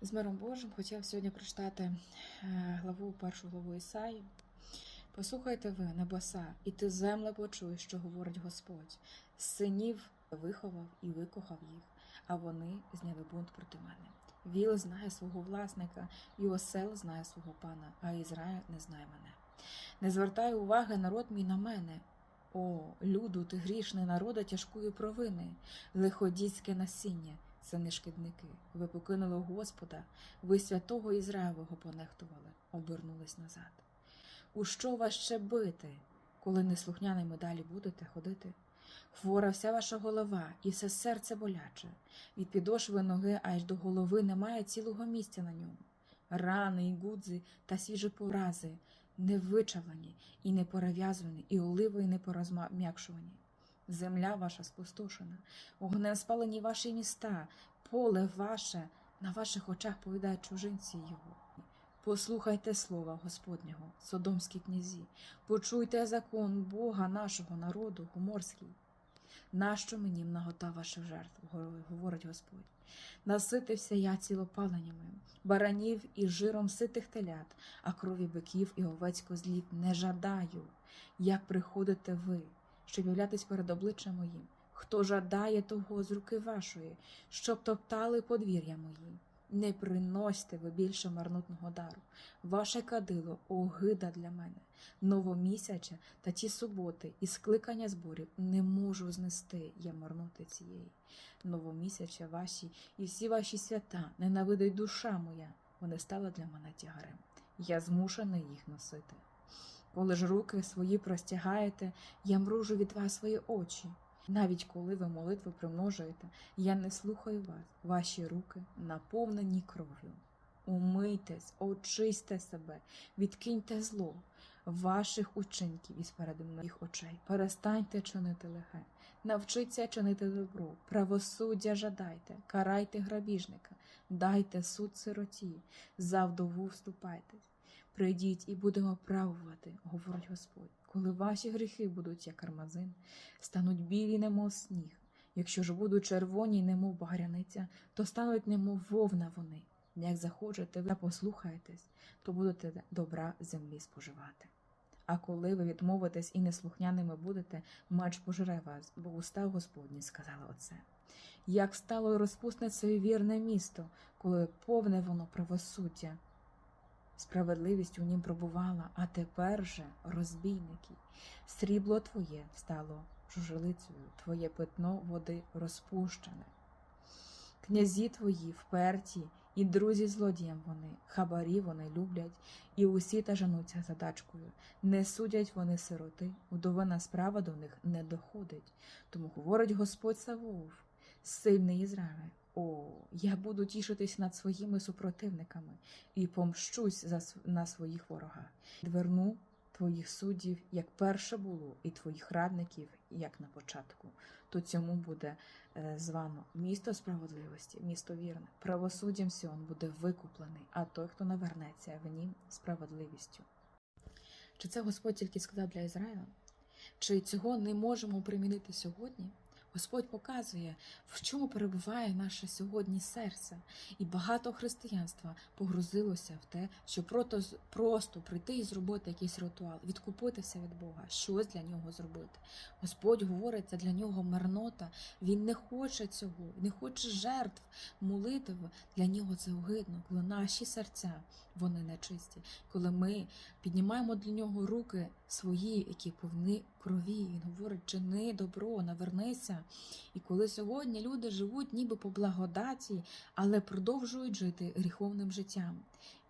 З миром Божим хотів сьогодні прочитати е, главу, першу главу Ісаї. Послухайте ви, небеса, і ти земле почуй, що говорить Господь. Синів виховав і викохав їх, а вони зняли бунт проти мене. Віл знає свого власника, і осел знає свого пана, а Ізраїль не знає мене. Не звертай уваги народ мій на мене. О, люду, ти грішний народа тяжкої провини, лиходійське насіння, сини шкідники. Ви покинули Господа, ви святого Ізраїлового понехтували, обернулись назад. У що вас ще бити, коли неслухняними далі будете ходити? Хвора вся ваша голова, і все серце боляче. Від підошви ноги аж до голови немає цілого місця на ньому. Рани і гудзи та свіжі порази, не вичавлені і не перев'язані, і оливи не порозм'якшувані. Земля ваша спустошена, огнем спалені ваші міста, поле ваше, на ваших очах повідають чужинці його. Послухайте слова Господнього, содомські князі, почуйте закон Бога нашого народу, гуморський. Нащо мені нагота ваших жертв, говорить Господь. Наситився я цілопаленнями, баранів і жиром ситих телят, а крові биків і овець козлів не жадаю. Як приходите ви, щоб являтись перед обличчям моїм? Хто жадає того з руки вашої, щоб топтали подвір'я мої? Не приносьте ви більше марнотного дару. Ваше кадило огида для мене, новомісяча та ті суботи і скликання зборів не можу знести я марноти цієї. Новомісяча ваші і всі ваші свята ненавидить душа моя, вони стали для мене тягарем. Я змушений їх носити. Коли ж руки свої простягаєте, я мружу від вас свої очі. Навіть коли ви молитви примножуєте, я не слухаю вас, ваші руки наповнені кров'ю. Умийтесь, очисьте себе, відкиньте зло ваших учинків із перед моїх очей. Перестаньте чинити лихе, навчіться чинити добро, правосуддя жадайте, карайте грабіжника, дайте суд сироті, за вдову вступайтесь. Прийдіть і будемо правувати, говорить Господь. Коли ваші гріхи будуть, як кармазин, стануть білі, немов сніг. Якщо ж будуть червоні, немов багряниця, то стануть немов вовна вони. Як захочете, ви послухаєтесь, то будете добра землі споживати. А коли ви відмовитесь і неслухняними будете, меч пожере вас, бо уста Господні сказали оце. Як стало розпусне своє вірне місто, коли повне воно правосуддя, Справедливість у нім пробувала, а тепер же розбійники. Срібло твоє стало жужелицею, твоє питно води розпущене. Князі твої вперті, і друзі злодіям вони, хабарі вони люблять, і усі та жануться задачкою. Не судять вони сироти, удовина справа до них не доходить. Тому говорить Господь Савов, сильний Ізраїль. О, я буду тішитись над своїми супротивниками і помщусь за, на своїх ворогах. Верну твоїх суддів, як перше було, і твоїх радників, як на початку. То цьому буде е, звано місто справедливості, місто вірне. Правосуддям Сіон буде викуплений, а той, хто навернеться в нім справедливістю. Чи це Господь тільки сказав для Ізраїля? Чи цього не можемо примінити сьогодні? Господь показує, в чому перебуває наше сьогодні серце, і багато християнства погрузилося в те, щоб просто, просто прийти і зробити якийсь ритуал, відкупитися від Бога, щось для нього зробити. Господь говорить, це для нього марнота. Він не хоче цього, не хоче жертв, молитв. Для нього це огидно, коли наші серця вони нечисті, коли ми піднімаємо для нього руки свої, які повні крові. Він говорить, чини добро, навернися. І коли сьогодні люди живуть ніби по благодаті, але продовжують жити гріховним життям.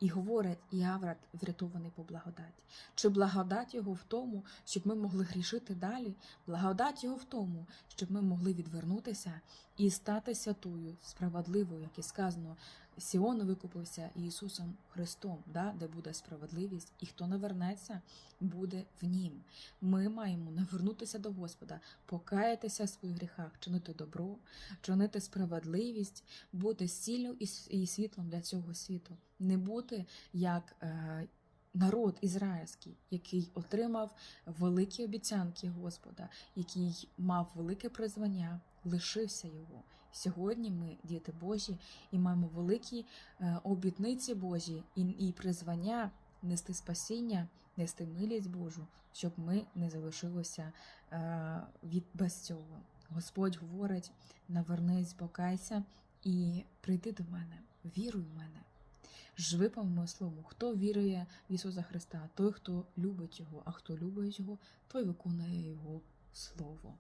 І говорять, Іаврат врятований по благодаті. Чи благодать його в тому, щоб ми могли грішити далі? Благодать його в тому, щоб ми могли відвернутися і стати святою, справедливою, як і сказано, Сіон викупився Ісусом Христом, да, де буде справедливість, і хто навернеться, буде в Нім. Ми маємо навернутися до Господа, покаятися в своїх гріхах, чинити добро, чинити справедливість, бути сіллю і світлом для цього світу, не бути як. Е, Народ ізраїльський, який отримав великі обіцянки Господа, який мав велике призвання, лишився його Сьогодні ми діти Божі і маємо великі е, обітниці Божі і, призвання нести спасіння, нести милість Божу, щоб ми не залишилися е, від без цього. Господь говорить: навернись, покайся і прийди до мене, віруй в мене. Живи по моєму слову. Хто вірує в Ісуса Христа, той, хто любить Його, а хто любить Його, той виконує Його Слово.